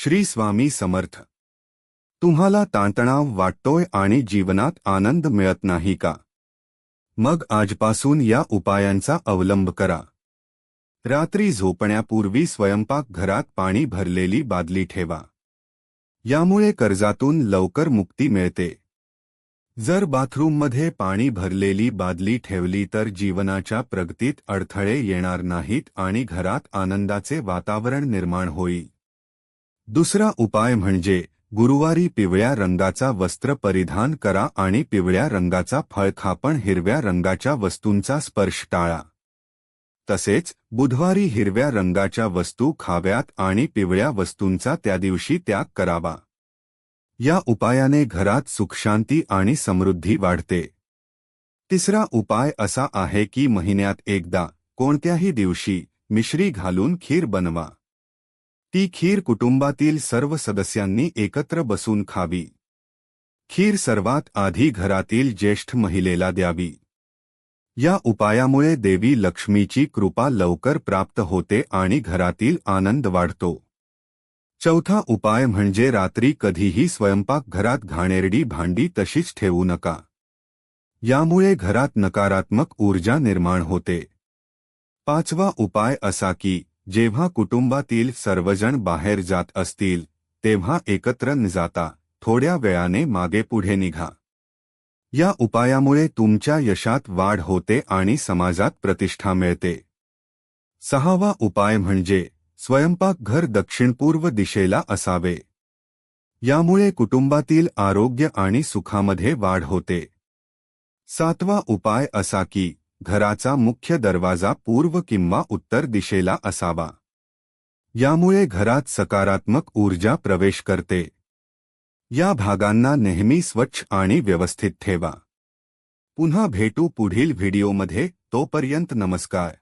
श्री स्वामी समर्थ. तुम्हाला ताणतणाव वाटतोय आणि जीवनात आनंद मिळत नाही का? मग आजपासून या उपायांचा अवलंब करा. रात्री झोपण्यापूर्वी स्वयंपाक घरात पाणी भरलेली बादली ठेवा. यामुळे कर्जातून लवकर मुक्ती मिळते. जर बाथरूममध्ये पाणी भरलेली बादली ठेवली तर जीवनाच्या प्रगतीत अडथळे येणार नाहीत आणि घरात आनंदाचे वातावरण निर्माण होईल. दुसरा उपाय म्हणजे गुरुवारी पिवळ्या रंगाचा वस्त्र परिधान करा आणि पिवळ्या रंगाचा फळखापण हिरव्या रंगाच्या वस्तूंचा स्पर्श टाळा. तसेच बुधवारी हिरव्या रंगाच्या वस्तू खाव्यात आणि पिवळ्या वस्तूंचा त्या दिवशी त्याग करावा. या उपायाने घरात सुखशांती आणि समृद्धी वाढते. तिसरा उपाय असा आहे की महिन्यात एकदा कोणत्याही दिवशी मिश्री घालून खीर बनवा. ती खीर कुटुंबातील सर्व सदस्यांनी एकत्र बसून खावी. खीर सर्वात आधी घरातील ज्येष्ठ महिलेला द्यावी. या उपायामुळे देवी लक्ष्मीची कृपा लवकर प्राप्त होते आणि घरातील आनंद वाढतो. चौथा उपाय म्हणजे रात्री कधीही स्वयंपाकघरात घाणेरडी भांडी तशीच ठेवू नका. यामुळे घरात नकारात्मक ऊर्जा निर्माण होते. पाचवा उपाय असा की जेव्हा कुटुंबातील सर्वजण बाहेर जात असतील तेव्हा एकत्र न जाता थोड्या वेळाने मागे पुढे निघा. या उपायामुळे तुमच्या यशात वाढ होते आणि समाजात प्रतिष्ठा मिळते. सहावा उपाय म्हणजे स्वयंपाकघर दक्षिणपूर्व दिशेला असावे. यामुळे कुटुंबातील आरोग्य आणि सुखामध्ये वाढ होते. सातवा उपाय असा की घराचा मुख्य दरवाजा पूर्व किंवा उत्तर दिशेला असावा. यामुळे घरात सकारात्मक ऊर्जा प्रवेश करते. या भागांना नेहमी स्वच्छ आणि व्यवस्थित ठेवा. पुन्हा भेटू पुढील व्हिडिओमध्ये तोपर्यंत नमस्कार.